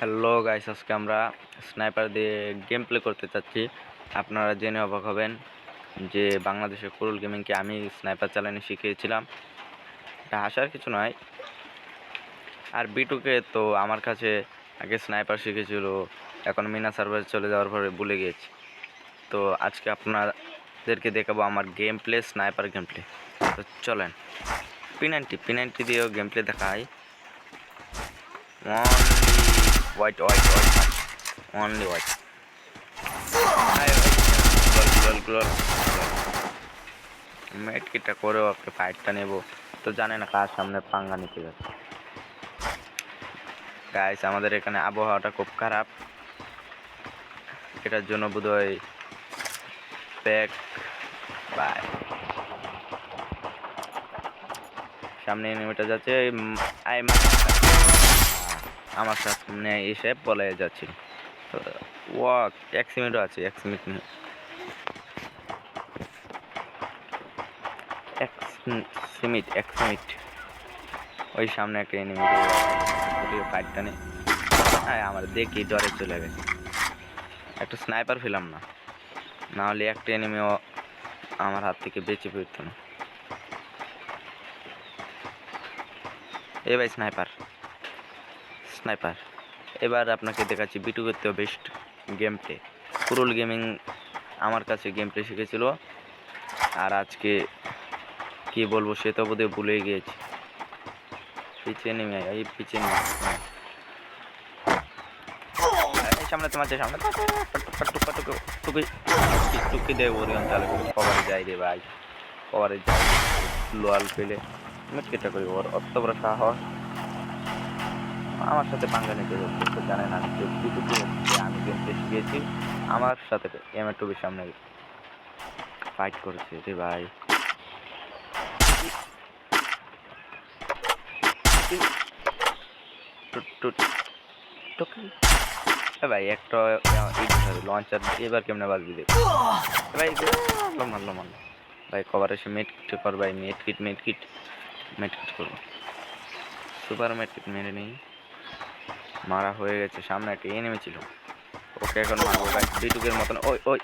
Hello guys, আজকে আমরা sniper দিয়ে গেম প্লে করতে চাচ্ছি। আপনারা জেনে অবাক হবেন যে বাংলাদেশের কুরুল গেমিংকে আমি স্নাইপার চালানো শিখিয়েছিলাম। এটা হাসার কিছু নয়। আর বিটুকে তো আমার কাছে আগে স্নাইপার শিখেছিল, এখন মিনা সার্ভার চলে যাওয়ার পরে ভুলে গিয়েছি। তো আজকে আপনাদেরকে দেখাবো আমার game play sniper game play তো চলেন। পিনান্টি পিনান্টি দিয়েও গেম প্লে দেখায় only white white white. Only white. Ay, glol glol glol মেট কিটা করেও আপনি ফাইটটা নেব। তো জানে কার সামনে পাঙ্গা নিতে যাচ্ছে। গাইস আমাদের এখানে আবহাওয়াটা খুব খারাপ। এটার জন্য বোধহয় প্যাক বাই সামনে এনিমিটা যাচ্ছে আই মা- আমার সামনে এসে বলে যাচ্ছিল ওয়াক, এক মিনিটও আছে, এক নেই। এক মিনিট এক মিনিট ওই সামনে একটা এনিমি ফাইটটা নেই। হ্যাঁ আমার দেখি ডরে চলে গেছে। একটা স্নাইপার পেলাম না। না হলে একটা এনিমিও আমার হাত থেকে বেঁচে ফিরত। না এ ভাই স্নাইপার স্নাইপার। এবার আপনাকে দেখাচ্ছি বিটু বেস্ট গেম প্লে কুরুল গেমিং আমার কাছে গেম প্লে শিখেছিল। আর আজকে কি বলব, সে তো বোধহয় ভুলেই গিয়েছি। পিছিয়ে নেমে এই পিছিয়ে নেমে সামনে তোমার সামনে টুকা, টুকু, টুকি টুকি দেয় ওরিয়ন তাহলে। কভারে যাই রে ভাই, কভারে যাই। লোয়াল পেলে মেটকেটা করি, ওর অত সাহস। আমার সাথে পাঙ্গা নিতে তো যে দুটো আমি গেম শিখিয়েছি আমার সাথে এম এর টুবির সামনে ফাইট করেছে রে ভাই। ভাই, একটা লঞ্চার এবার কেমনে বাজবি দেখ। ভাই মারলো মারলো মারলো ভাই কভার এসে মেট কিট কর ভাই med kit med kit med kit করব। সুপার মেট কিট মেরে নেই। মারা হয়ে গেছে, সামনে একটা এ নেমেছিল ওকে এখন মারবো। বিটুকের মতন, ওই ওই।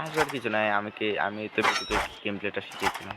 আসবার কিছু নাই, আমি কি, আমি তো বিটুকের গেম প্লেটা শিখিয়েছিলাম।